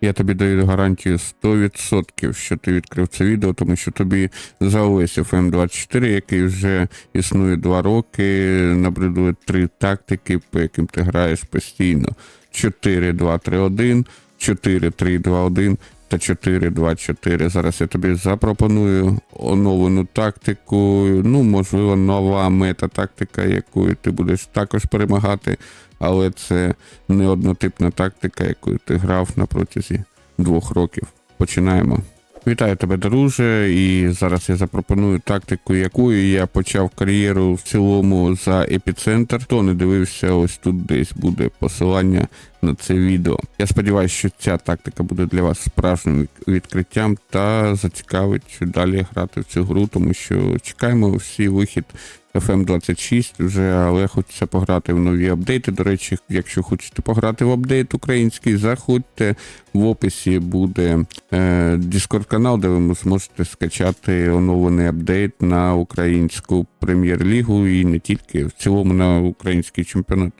Я тобі даю гарантію 100%, що ти відкрив це відео, тому що тобі за ось FM24, який вже існує 2 роки, набридує три тактики, по яким ти граєш постійно: 4-2-3-1, 4-3-2-1 та 4-2-4. Зараз я тобі запропоную оновлену тактику. Ну, можливо, нова мета-тактика, якою ти будеш також перемагати, але це не однотипна тактика, якою ти грав на протязі двох років. Починаємо. Вітаю тебе, друже, і зараз я запропоную тактику, якою я почав кар'єру в цілому за епіцентр. Хто не дивився, ось тут десь буде посилання на це відео. Я сподіваюся, що ця тактика буде для вас справжнім відкриттям та зацікавить далі грати в цю гру, тому що чекаємо всі вихід FM26 вже, але хочеться пограти в нові апдейти. До речі, якщо хочете пограти в апдейт український, заходьте. В описі буде е, Discord канал, де ви зможете скачати оновлений апдейт на українську прем'єр-лігу і не тільки в цілому на український чемпіонат.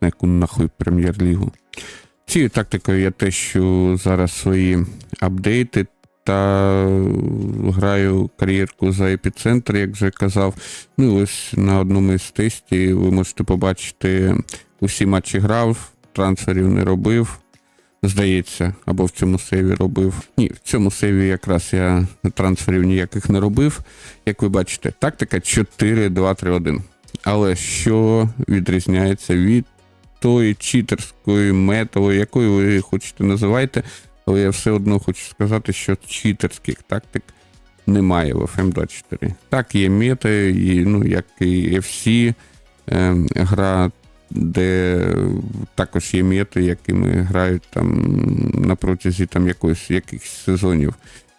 На яку нахуй прем'єр-лігу. Цією тактикою я те, що зараз свої апдейти та граю кар'єрку за епіцентр, як вже казав. Ну і ось на одному із тестів ви можете побачити усі матчі грав, трансферів не робив. Здається, або в цьому сейві робив. Ні, в цьому сейві якраз я трансферів ніяких не робив. Як ви бачите, тактика 4-2-3-1. Але що відрізняється від тої читерської метової, якою ви хочете називайте, але я все одно хочу сказати, що читерських тактик немає в FM24. Так, є мети, і, ну, як і FC, е, гра, де також є мети, якими грають там на протязі там якоїсь якихось сезонів.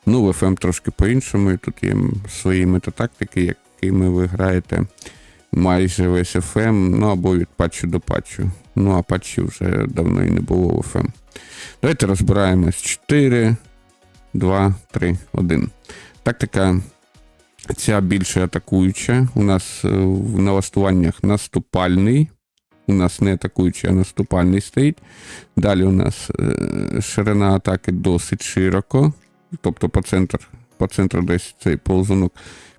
Ну, в FM трошки по-іншому, і тут є свої метатактики, якими ви граєте майже весь FM, ну або від патчу до патчу. Ну, а патчів вже давно і не було в FM. Давайте розбираємось 4, 2, 3, 1. Тактика ця більше атакуюча. У нас е, в налаштуваннях наступальний. У нас не атакуючий, а наступальний стоїть. Далі у нас е, ширина атаки досить широко. Тобто по центру, по центру десь цей ползунок.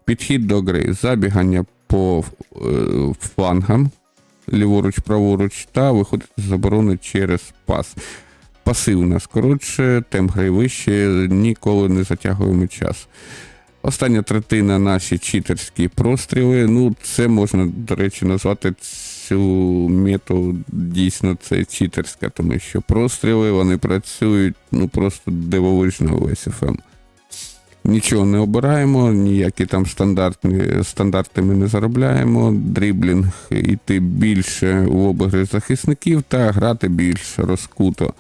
Підхід до гри, забігання по е, флангам, ліворуч, праворуч, та виходить з заборони через пас. Паси у нас коротше, темп гри вище, ніколи не затягуємо час. Остання третина наші читерські простріли. Ну, це можна, до речі, назвати цю мету дійсно це читерська, тому що простріли вони працюють ну просто дивовижно в SFM. Нічого не обираємо, ніякі там стандартні, стандарти ми не заробляємо. Дріблінг іти більше в обігри захисників та грати більш розкуто.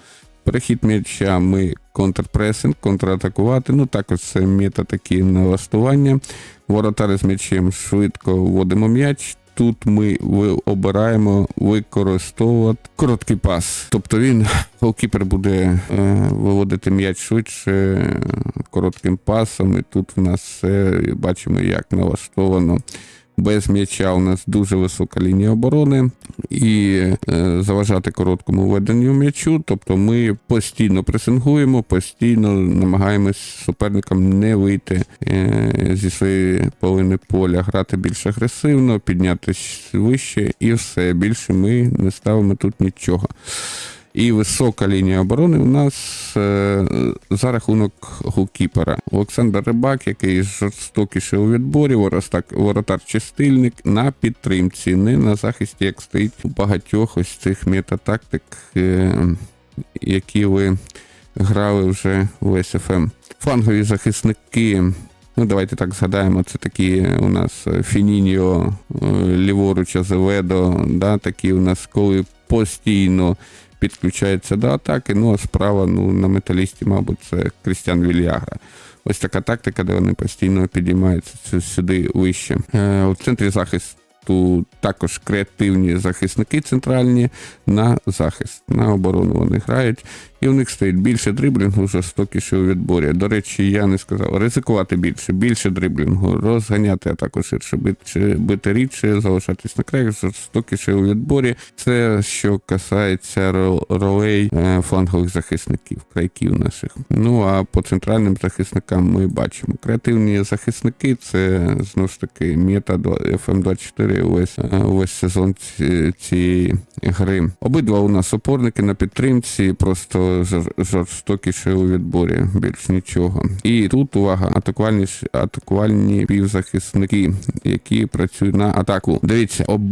Перехід м'яча ми контрпресинг, контратакувати. Ну також це мета такі налаштування. Воротари з м'ячем швидко вводимо м'яч. Тут ми обираємо використовувати короткий пас. Тобто він, голкіпер буде е, виводити м'яч швидше коротким пасом. І тут в нас все бачимо, як налаштовано. Без м'яча у нас дуже висока лінія оборони і е, заважати короткому веденню м'ячу. Тобто ми постійно пресингуємо, постійно намагаємось суперникам не вийти е, зі своєї половини поля, грати більш агресивно, піднятися вище і все. Більше ми не ставимо тут нічого. І висока лінія оборони у нас е, за рахунок голкіпера. Олександр Рибак, який жорстокіший у відборі, воротар чистильник на підтримці, не на захисті, як стоїть у багатьох ось цих метатактик, е, які ви грали вже в СФМ. Флангові захисники. Ну, давайте так згадаємо, це такі у нас Фініньо, е, ліворуч Азеведо, да, такі у нас, коли постійно підключається до атаки. Ну, а справа ну, на металісті, мабуть, це Крістіан Вільягра. Ось така тактика, де вони постійно підіймаються сюди вище. Е, у центрі захисту також креативні захисники центральні на захист, на оборону вони грають. І у них стоїть більше дриблінгу, жорстокіше у відборі. До речі, я не сказав, ризикувати більше, більше дриблінгу, розганяти атаку ширше, бити, бити рідше, залишатись на краях, жорстокіше у відборі. Це що касається ролей е, флангових захисників, крайків наших. Ну а по центральним захисникам ми бачимо. Креативні захисники це знову ж таки мета FM24 увесь, е, увесь сезон ці- цієї гри. Обидва у нас опорники на підтримці, просто жорстокіше у відборі, більш нічого. І тут увага, атакувальні атакувальні півзахисники, які працюють на атаку. Дивіться, об,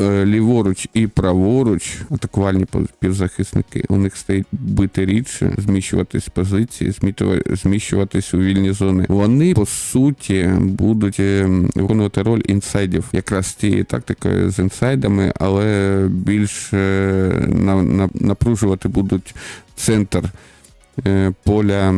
е, ліворуч і праворуч атакувальні півзахисники. У них стоїть бити рідше, зміщуватись позиції, зміщуватись у вільні зони. Вони по суті будуть е, виконувати роль інсайдів, якраз тією тактикою з інсайдами, але більш е, на, на, напружувати будуть центр е, поля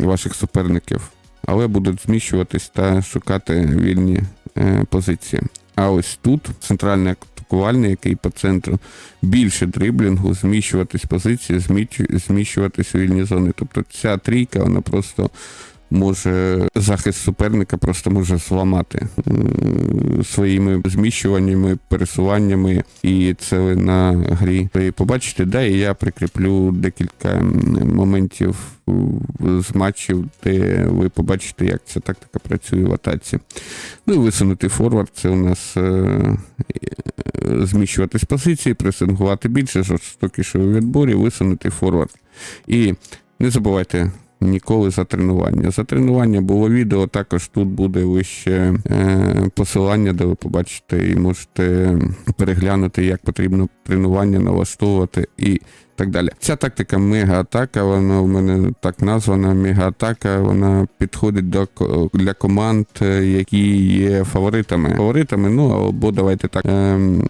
ваших суперників, але будуть зміщуватись та шукати вільні е, позиції. А ось тут центральний атакувальний, який по центру більше дриблінгу, зміщуватись позиції, зміщуватись вільні зони. Тобто ця трійка, вона просто може захист суперника просто може зламати своїми зміщуваннями, пересуваннями, і це ви на грі ви побачите. Да, і я прикріплю декілька моментів з матчів, де ви побачите, як ця тактика працює в атаці. Ну і висунути форвард, це у нас е, е, зміщувати з позиції, пресингувати більше, жорстокіше у відборі, висунути форвард. І не забувайте. Ніколи за тренування. За тренування було відео, також тут буде вище е, посилання, де ви побачите і можете переглянути, як потрібно тренування налаштовувати і так далі. Ця тактика мега-атака, вона в мене так названа мега-атака, вона підходить до, для команд, е, які є фаворитами. Фаворитами, ну або давайте так,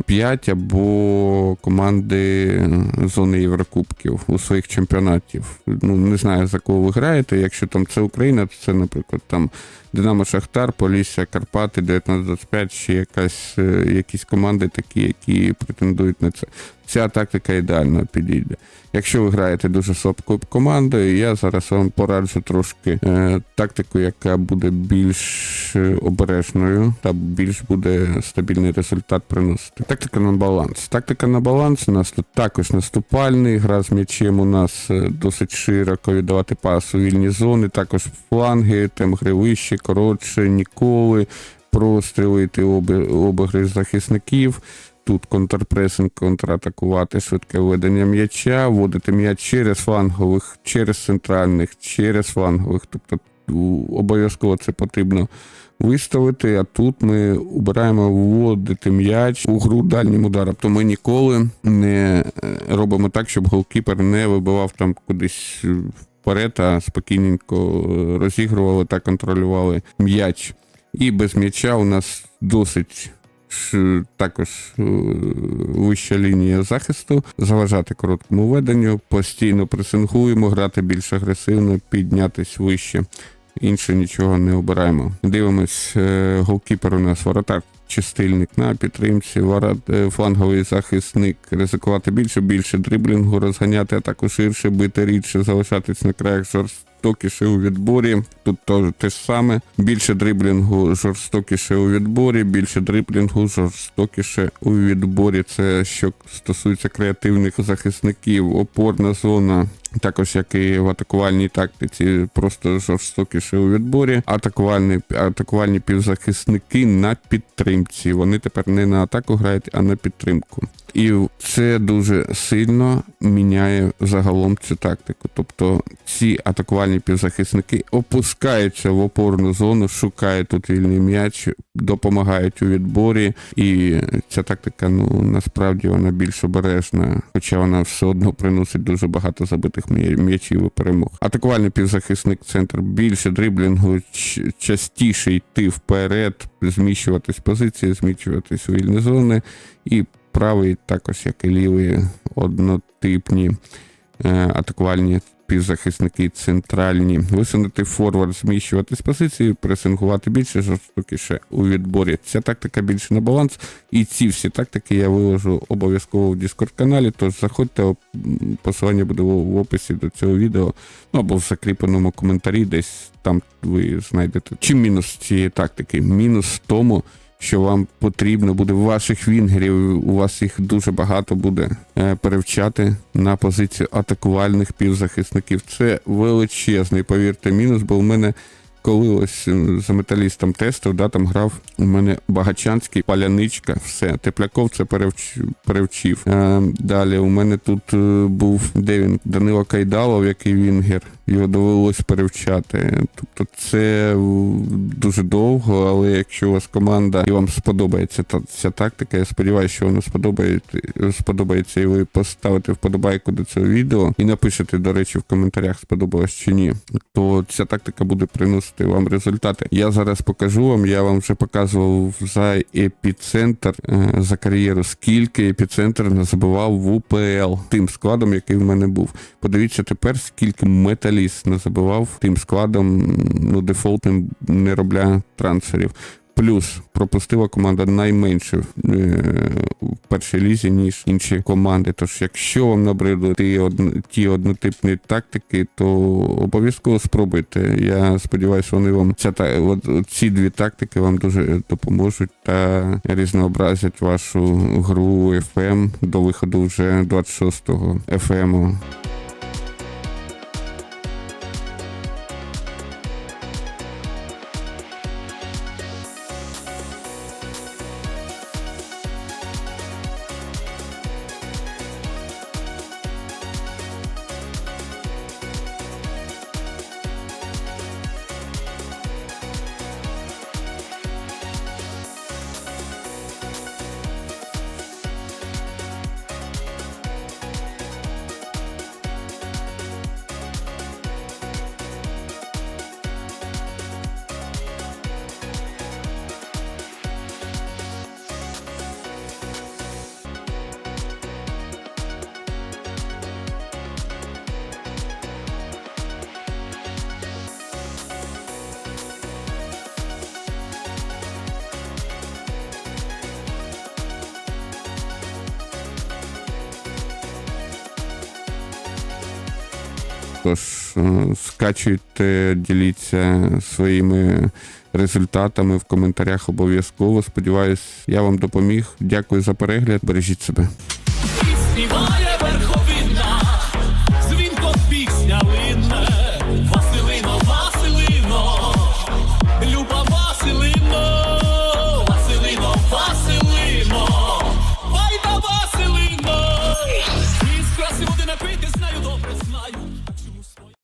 5 або команди зони Єврокубків у своїх чемпіонатів. Ну, не знаю, за кого ви граєте. Якщо там це Україна, то це, наприклад, там Динамо Шахтар, Полісся, Карпати, 1925, ще якась, е, якісь команди такі, які претендують на це. Ця тактика ідеально підійде. Якщо ви граєте дуже слабкою командою, я зараз вам пораджу трошки е, тактику, яка буде більш е, обережною та більш буде стабільний результат приносити. Тактика на баланс. Тактика на баланс у нас тут також наступальний. Гра з м'ячем у нас е, досить широко віддавати пас у вільні зони, також фланги, тем гри вище, коротше, ніколи. Простріли йти оби- захисників. Тут контрпресинг, контратакувати, швидке введення м'яча, вводити м'яч через флангових, через центральних, через флангових. Тобто обов'язково це потрібно виставити. А тут ми обираємо вводити м'яч у гру дальнім ударом. Тобто ми ніколи не е, робимо так, щоб голкіпер не вибивав там кудись вперед, а спокійненько е, розігрували та контролювали м'яч. І без м'яча у нас досить також е, вища лінія захисту, заважати короткому веденню, постійно пресингуємо, грати більш агресивно, піднятись вище. Інше нічого не обираємо. Дивимось, е, голкіпер у нас воротар. Чистильник на підтримці, е, фланговий захисник, ризикувати більше, більше дриблінгу, розганяти атаку ширше, бити рідше, залишатись на краях жорстокіше у відборі. Тут теж те ж саме. Більше дриблінгу, жорстокіше у відборі, більше дриблінгу, жорстокіше у відборі. Це що стосується креативних захисників, опорна зона. Також як і в атакувальній тактиці, просто жорстокіше у відборі. Атакувальні, атакувальні півзахисники на підтримці. Вони тепер не на атаку грають, а на підтримку. І це дуже сильно міняє загалом цю тактику. Тобто ці атакувальні півзахисники опускаються в опорну зону, шукають тут вільний м'яч, допомагають у відборі. І ця тактика, ну насправді вона більш обережна, хоча вона все одно приносить дуже багато забитих м'ячів і перемог. Атакувальний півзахисник центр більше дриблінгу, частіше йти вперед, зміщуватись позиції, зміщуватись вільні зони. І правий, також як і лівий, однотипні е, атакувальні півзахисники центральні, висунути форвард, зміщувати з позиції, пресингувати більше, жорстокіше у відборі. Ця тактика більше на баланс. І ці всі тактики я виложу обов'язково в Discord каналі. Тож заходьте, посилання буде в описі до цього відео, ну або в закріпленому коментарі, десь там ви знайдете. Чим мінус цієї тактики? Мінус тому, що вам потрібно буде ваших вінгерів, у вас їх дуже багато буде е, перевчати на позицію атакувальних півзахисників. Це величезний, повірте, мінус, бо в мене. Коли ось за металістом тестив, да, там грав у мене Багачанський, Паляничка, все. Тепляков це перевч... перевчив. Е, далі у мене тут е, був де він? Данило Кайдалов, який вінгер. Його довелось перевчати. Тобто це дуже довго, але якщо у вас команда і вам сподобається та ця тактика, я сподіваюся, що вона сподобається, сподобається, і ви поставите вподобайку до цього відео і напишете, до речі, в коментарях, сподобалось чи ні, то ця тактика буде приносити вам результати. Я зараз покажу вам, я вам вже показував за епіцентр е, за кар'єру, скільки епіцентр назабивав в УПЛ тим складом, який в мене був. Подивіться тепер, скільки металіст назабивав тим складом, ну, дефолтним не робля трансферів. Плюс пропустила команда найменше в першій лізі, ніж інші команди. Тож, якщо вам набридли ті, одн- ті однотипні тактики, то обов'язково спробуйте. Я сподіваюся, вони вам ця та ці дві тактики вам дуже допоможуть та різнообразять вашу гру FM до виходу вже 26-го FM. Е, скачуйте, діліться своїми результатами в коментарях обов'язково. Сподіваюсь, я вам допоміг. Дякую за перегляд. Бережіть себе.